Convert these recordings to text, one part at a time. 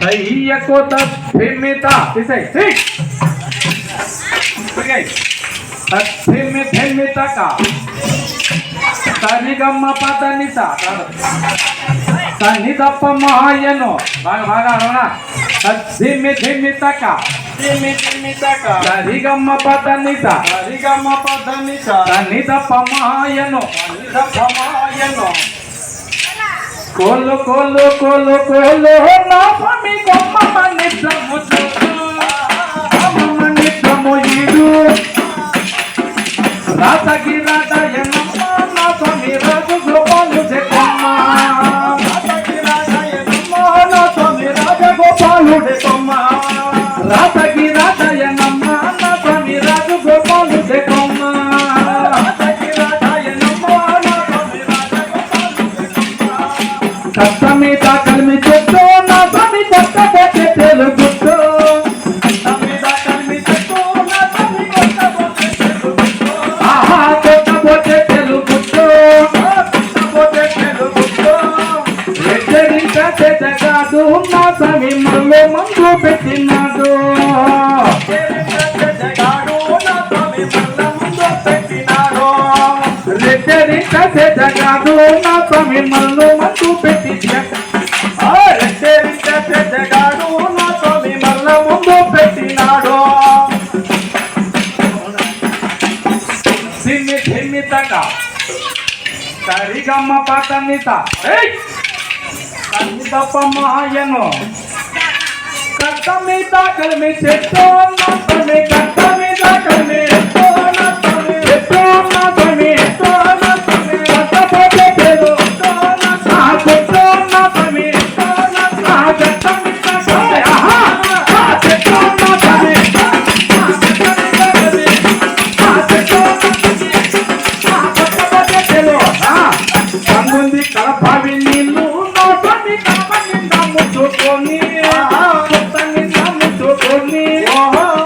ಕೈಯಕ್ಕೋ ತಸ್ಮಿತ ತಸ್ಮಿತ ಸರಿಗಮ್ಮ ಪತನಿತ ಸನ್ನಿದಪ್ಪ ಮಹಾಯನು ಭಾಗ ಭಾಗ ಅರೋಣ ತಸ್ಮಿತ ಸರಿಗಮ್ಮ ಪತನಿತ ಸರಿಗಮ್ಮ ಪತನಿತ ಸನ್ನಿದಪ್ಪ ಮಹಾಯನು ಸನ್ನಿದಪ್ಪ ಮಹಾಯನು కోలు కోలు కోలు కోలు నా స్వామి గొమ్మ నిత్రము నిత్రము ఈడు. రాసగిరి చెడిక చెడ్డ కాదు ఉన్న సమయంలో మందు పెట్టినాడు రెడ్డరిక చెడ్డ కాదు ఉన్న సమయంలో మందు పెట్టి రెడ్డరిక చెడ్డ కాదు ఉన్న సమయంలో ముందు పెట్టినాడు సిమ్మి సిమ్మితంగా సరిగమ్మ పాత నిత ఏయ్! కందిదప్ప మహాయను కట్టమీ దాఖలు మీ చెట్టు కట్టమీ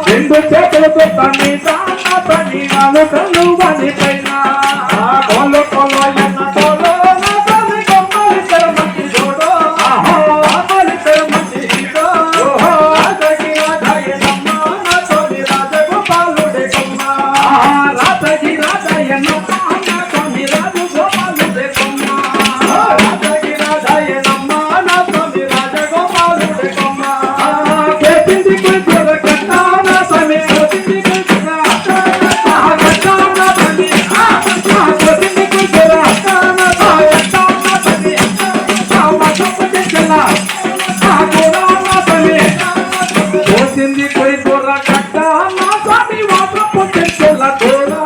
రెండు చేతులతో తన్ని తన్ని come potencial agora?